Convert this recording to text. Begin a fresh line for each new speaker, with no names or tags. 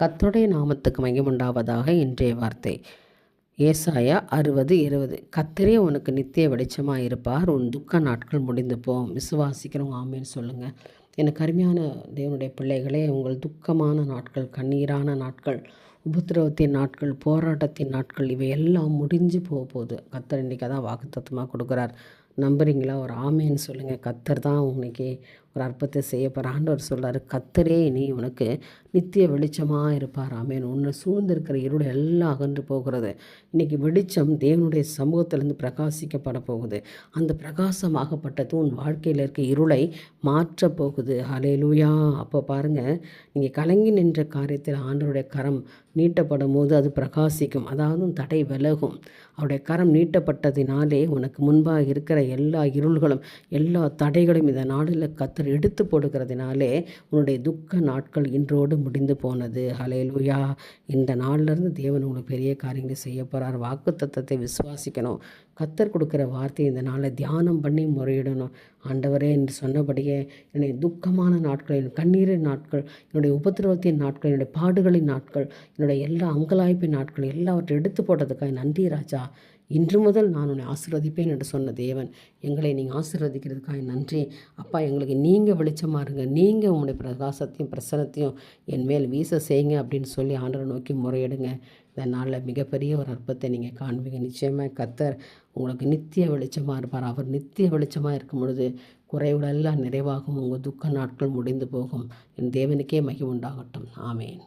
கர்த்தருடைய நாமத்துக்கு மகிமுண்டாவதாக இன்றைய வார்த்தை. ஏசாயா அறுபது இருபது. கத்தரே உனக்கு நித்திய வெளிச்சமாக இருப்பார் உன் துக்க நாட்கள் முடிந்து போம் விசுவாசிக்கிறவங்க ஆமேன்னு சொல்லுங்கள் எனக்கு அருமையான தேவனுடைய பிள்ளைகளே உங்கள் துக்கமான நாட்கள் கண்ணீரான நாட்கள் உபத்திரவத்தின் நாட்கள் போராட்டத்தின் நாட்கள் இவையெல்லாம் முடிஞ்சு போக போகுது கத்தர் இன்றைக்கி தான் வாக்குத்தத்தமாக கொடுக்குறார். நம்புறீங்களா? ஒரு ஆமேன்னு சொல்லுங்கள் கத்தர் தான் இன்னைக்கு ஒரு அற்பத்தை செய்ய போகிற ஆண்டவர் சொல்கிறார் கத்தரே நீ உனக்கு நித்திய வெளிச்சமாக இருப்பார். ஆமேன். உன்னை சூழ்ந்திருக்கிற இருள் எல்லாம் அகன்று போகிறது. இன்றைக்கி வெளிச்சம் தேவனுடைய சமூகத்திலேருந்து பிரகாசிக்கப்பட போகுது. அந்த பிரகாசமாகப்பட்டது உன் வாழ்க்கையில் இருக்க இருளை மாற்ற போகுது. ஹலேலூயா அப்போ பாருங்கள் நீங்கள் கலங்கி நின்ற காரியத்தில் ஆண்டவருடைய கரம் நீட்டப்படும் போது அது பிரகாசிக்கும். அதாவது தடை விலகும். அவருடைய கரம் நீட்டப்பட்டதினாலே உனக்கு முன்பாக இருக்கிற எல்லா இருள்களும் எல்லா தடைகளும் இந்த நாளில் கத்தர் எடுத்து போடுகிறதுனாலே உன்னுடைய துக்க நாட்கள் இன்றோடு முடிந்து போனது. ஹலேலுயா இந்த நாளிலிருந்து தேவன் உங்களுக்கு பெரிய காரியங்களை செய்ய போகிறார் வாக்கு தத்தத்தை விசுவாசிக்கணும். கத்தர் கொடுக்குற வார்த்தை இந்த நாளில் தியானம் பண்ணி முறையிடணும். ஆண்டவரே என்று சொன்னபடியே என்னை துக்க துக்கமான நாட்கள் என் கண்ணீரின் நாட்கள் என்னுடைய உபத்திரவத்தின் நாட்கள் என்னுடைய பாடுகளின் நாட்கள் என்னுடைய எல்லா அங்கலாய்ப்பின் நாட்கள் எல்லாவற்றையும் எடுத்து போட்டதுக்காக நன்றி ராஜா. இன்று முதல் நான் உன்னை ஆசீர்வதிப்பேன் என்று சொன்ன தேவன். எங்களை நீங்கள் ஆசீர்வதிக்கிறதுக்காக நன்றி. அப்பா எங்களுக்கு நீங்கள் வெளிச்சமாக இருங்க. நீங்கள் உங்களுடைய பிரகாசத்தையும் பிரசனத்தையும் என் மேல் வீச செய்யுங்க அப்படின்னு சொல்லி ஆண்டரை நோக்கி முறையிடுங்க. இந்த நாளில் மிகப்பெரிய ஒரு அற்பத்தை நீங்கள் காண்பீங்க. நிச்சயமாக கத்தர் உங்களுக்கு நித்திய வெளிச்சமாக இருப்பார். அவர் நித்திய வெளிச்சமாக இருக்கும் பொழுது குறைவுகளெல்லாம் நிறைவாகும். உங்கள் துக்க நாட்கள் முடிந்து போகும். என் தேவனுக்கே மகி உண்டாகட்டும். ஆமேன்.